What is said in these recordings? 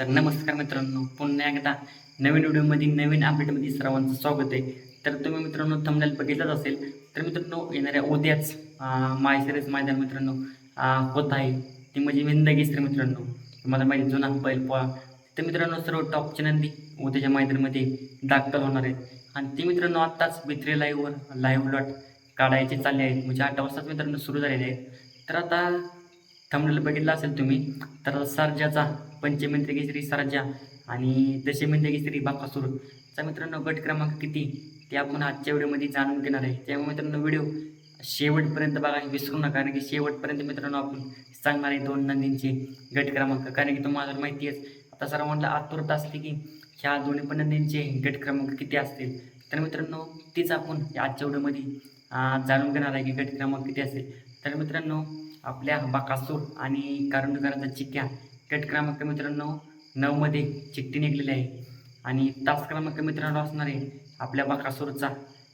तर नमस्कार मित्रांनो पुन्हा एकदा नवीन व्हिडिओमध्ये नवीन अपडेटमध्ये सर्वांचं स्वागत आहे. तर तुम्ही मित्रांनो थंबनेल बघितलंच असेल तर मित्रांनो येणाऱ्या उद्याच मायसरेस मैदान मित्रांनो होत आहे. ती म्हणजे विंदगेश्री मित्रांनो. तुम्हाला माहिती जुना बैल पोळा तर मित्रांनो सर्व टॉपचे नंदी उद्याच्या मैदानामध्ये दाखल होणार आहेत. आणि ती मित्रांनो आत्ताच बित्रे लाईव्हवर लाईव्ह लॉट काढायचे चालले आहेत. म्हणजे आठ वाजताच मित्रांनो सुरू झालेले आहेत. तर आता थंबनेल बघितलं असेल तुम्ही तर सर्जाचा पंचमेंद्र केसरी सर्जा आणि दशमेंद्र केसरी बाकासूरचा मित्रांनो गट क्रमांक किती? ते आपण आजच्या व्हिडिओमध्ये जाणून घेणार आहे. त्यामुळे मित्रांनो व्हिडिओ शेवटपर्यंत बघा विसरू नका कारण की शेवटपर्यंत मित्रांनो आपण सांगणार आहे दोन नंदींचे गट क्रमांक. कारण की तुम्हाला माहिती आहे आता सर्वांना आतुरता असते की ह्या दोन्ही पण नंदींचे गट क्रमांक किती असतील? तर मित्रांनो तीच आपण या आजच्या व्हिडिओमध्ये जाणून घेणार आहे की गट क्रमांक किती असेल. तर मित्रांनो आपल्या बाकासूर आणि कारुंडकरांचा चिक्क्या गट क्रमांक मित्रांनो नऊमध्ये चिठ्ठी निघलेली आहे. आणि तास क्रमांक मित्रांनो असणार आहे आपल्या बाकासूरचा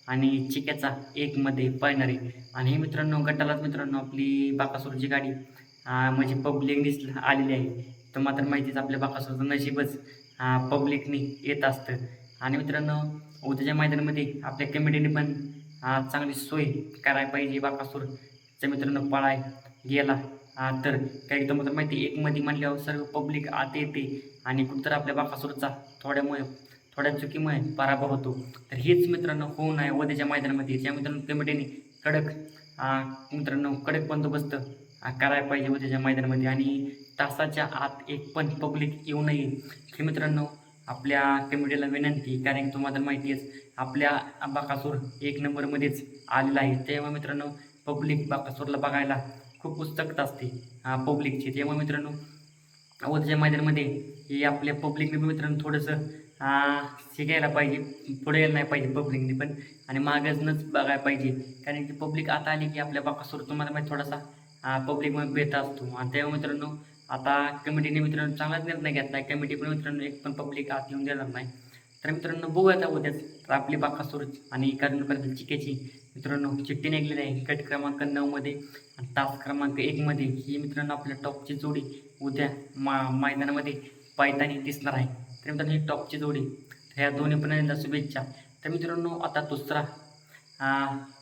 आणि चिक्याचा एकमध्ये पळणार. आहे आणि हे मित्रांनो गटालाच मित्रांनो आपली बाकासूरची गाडी म्हणजे पब्लिक दिस आलेली आहे. तर मात्र माहितीच आपल्या बाकासूरचं नशीबच पब्लिकने येत असतं. आणि मित्रांनो उद्याच्या मैदानामध्ये आपल्या कमिटीने पण चांगली सोय करायला पाहिजे बाकासूरच्या मित्रांनो पळाय गेला. तर काही तर माहिती एक मध्ये म्हणल्यावर सर्व पब्लिक आत येते आणि कुठतर आपल्या बाकासूरचा थोड्यामुळे थोड्या चुकीमुळे पराभव होतो. तर हेच मित्रांनो होऊ नये उद्याच्या मैदानामध्ये. ज्या मित्रांनो कमिटीने कडक मित्रांनो कडक बंदोबस्त करायला पाहिजे उद्याच्या मैदानामध्ये आणि तासाच्या आत एक पण पब्लिक येऊ नये. हे मित्रांनो आपल्या कमिटीला विनंती कारण की तुम्हाला माहिती आहे आपल्या बाकासूर एक नंबरमध्येच आलेला आहे. तेव्हा मित्रांनो पब्लिक बाकासूरला बघायला खूप असते पब्लिकची. त्यामुळे मित्रांनो उद्याच्या मैदानामध्ये हे आपल्या पब्लिकने मित्रांनो थोडंसं शिकायला पाहिजे. पुढे यायला नाही पाहिजे पब्लिकने पण. आणि मागच बघायला पाहिजे. कारण की पब्लिक आता आली की आपल्या बाकासोर तुम्हाला माहिती थोडासा पब्लिकमध्ये बेत असतो. आणि त्यामुळे मित्रांनो आता कमिटीने मित्रांनो चांगलाच निर्णय घेतला. आहे कमिटी पण मित्रांनो एक पण पब्लिक आत येऊन देणार नाही. तर मित्रांनो बघूयात आता उद्याच तर आपली बाकासूर आणि कारण चिकेची मित्रांनो चिठ्ठी निघलेली आहे. गट क्रमांक नऊमध्ये आणि तास क्रमांक एकमध्ये ही मित्रांनो आपल्या टॉपची जोडी उद्या मा मैदानामध्ये पायतानी दिसणार आहे. तर मित्रांनो ही टॉपची जोडी. तर ह्या दोन्ही पण शुभेच्छा. तर मित्रांनो आता दुसरा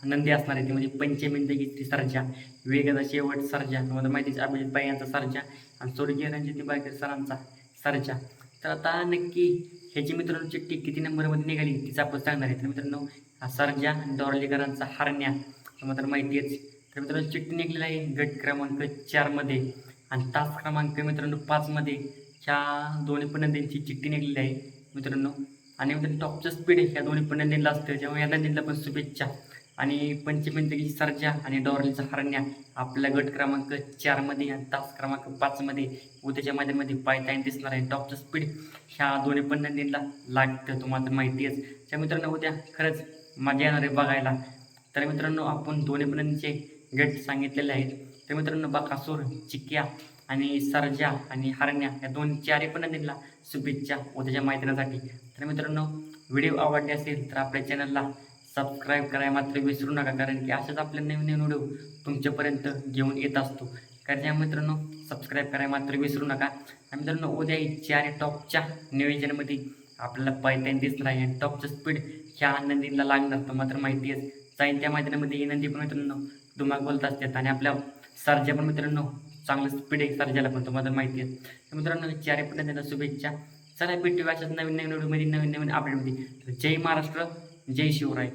नंदी असणार आहे. ती म्हणजे पंचमेंदगी सर्जा. वेगाचा शेवट सर्जा. तुम्हाला माहितीच अभिजित बाई सर्जा. आणि स्वर्गीय रणजित बायकर सरांचा सर्जा. तर आता नक्की ह्याची मित्रांनो चिठ्ठी किती नंबरमध्ये निघाली तिचा आपण सांगणार आहे. तर मित्रांनो हा डॉर्लीकरांचा हरण्या मात्र तर माहिती तर मित्रांनो चिठ्ठी निघलेली आहे गट क्रमांक चारमध्ये आणि तास क्रमांक मित्रांनो पाचमध्ये ह्या दोन्ही पण चिठ्ठी निघलेली आहे मित्रांनो. आणि मित्रांनो टॉपचं स्पीड ह्या दोन्ही पण असतं. जेव्हा या नदीला पण शुभेच्छा. आणि पंचमेंदगी सर्जा आणि डॉर्लीचा हरण्या आपल्या गट क्रमांक चारमध्ये आणि तास क्रमांक पाचमध्ये उद्याच्या मैदानामध्ये पायताईन दिसणार आहे टॉपचं स्पीड ह्या दोन्ही पण नंदींना लागतं तुम्हाला तर माहिती आहे त्या मित्रांनो उद्या खरंच मजा येणार आहे बघायला. तर मित्रांनो आपण दोन्ही पण गट सांगितलेले आहेत. तर मित्रांनो बाकासूर चिक्या आणि सर्जा आणि हरण्या या दोन चारही पण शुभेच्छा उद्याच्या मैदानासाठी. तर मित्रांनो व्हिडिओ आवडले असेल तर आपल्या चॅनलला सबस्क्राईब करायला मात्र विसरू नका कारण की असेच आपल्या नवीन नवीन व्हिडिओ तुमच्यापर्यंत घेऊन येत असतो. कारण या मित्रांनो सबस्क्राईब करायला मात्र विसरू नका. आणि मित्रांनो उद्याही चार टॉपच्या नियोजनामध्ये आपल्याला पायताईन दिसणार आहे. आणि टॉपचं स्पीड ह्या नंदीला लागणार तर मात्र माहिती आहे. जाईन त्या मैदानामध्ये ही नंदी पण मित्रांनो धुमाक बोलत असतात. आणि आपल्या सरजा पण मित्रांनो चांगलं स्पीड आहे सरजाला पण तुम्हाला माहिती आहे. तर मित्रांनो चार पण त्यांना शुभेच्छा. चला भेटू अशाच नवीन नवीन व्हिडिओमध्ये नवीन नवीन अपडेटमध्ये तर जय महाराष्ट्र. जय शिवराय.